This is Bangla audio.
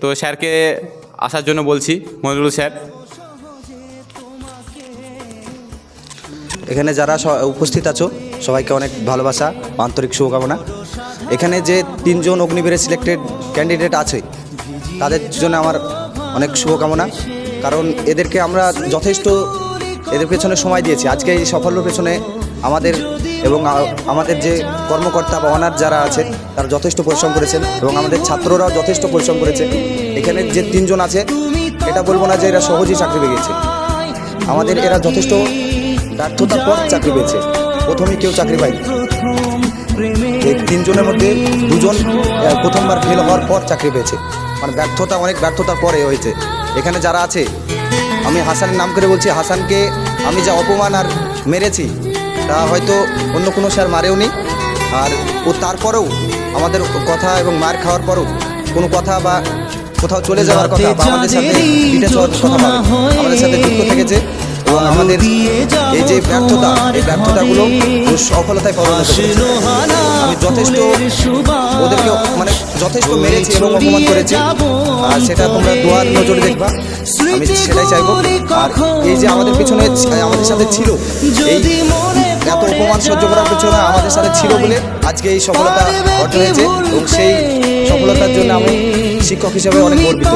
তো স্যারকে আসার জন্য বলছি, মনিরুল স্যার। এখানে যারা উপস্থিত আছো, সবাইকে অনেক ভালোবাসা, আন্তরিক শুভকামনা। এখানে যে তিনজন অগ্নিবীরে সিলেক্টেড ক্যান্ডিডেট আছে, তাদের জন্য আমার অনেক শুভকামনা। কারণ এদেরকে আমরা যথেষ্ট এদের পেছনে সময় দিয়েছি। আজকে এই সাফল্যের পেছনে আমাদের এবং আমাদের যে কর্মকর্তা বা অনার যারা আছে, তারা যথেষ্ট পরিশ্রম করেছেন এবং আমাদের ছাত্ররাও যথেষ্ট পরিশ্রম করেছে। এখানে যে তিনজন আছে, এটা বলব না যে এরা সহজেই চাকরি পেয়েছে আমাদের এরা যথেষ্ট ব্যর্থতার পর চাকরি পেয়েছে। প্রথমেই কেউ চাকরি পায়নি। এই তিনজনের মধ্যে দুজন প্রথমবার ফেল হওয়ার পর চাকরি পেয়েছে। মানে ব্যর্থতা, অনেক ব্যর্থতার পরে হয়েছে। এখানে যারা আছে আমি হাসানের নাম করে বলছি হাসানকে আমি যা অপমান আর মেরেছি তা হয়তো অন্য কোনো স্যার মারেওনি আর ও তারপরেও আমাদের কথা এবং মার খাওয়ার পরেও কোনো কথা বা কোথাও চলে যাওয়ার কথা বা আমাদের সাথে কথা ভাবে আমাদের সাথে যুক্ত থেকেছে। এবং আমাদের এই যে ব্যর্থতা এই ব্যর্থতাগুলো সফলতায় পরিণত আমি যথেষ্ট ওদেরকে মানে যথেষ্ট মেরেছে এবং অপমান করেছে। আর সেটা তোমরা দোয়ার নজরে দেখবা। আমি সেটাই চাইব। আর এই যে আমাদের পিছনে, আমাদের সাথে ছিল, এই এত অপমান সহ্য করার পিছনে আমাদের সাথে ছিল বলে আজকে এই সফলতা অর্জন হয়েছে এবং সেই সফলতার জন্য আমি শিক্ষক হিসেবে অনেক গর্বিত।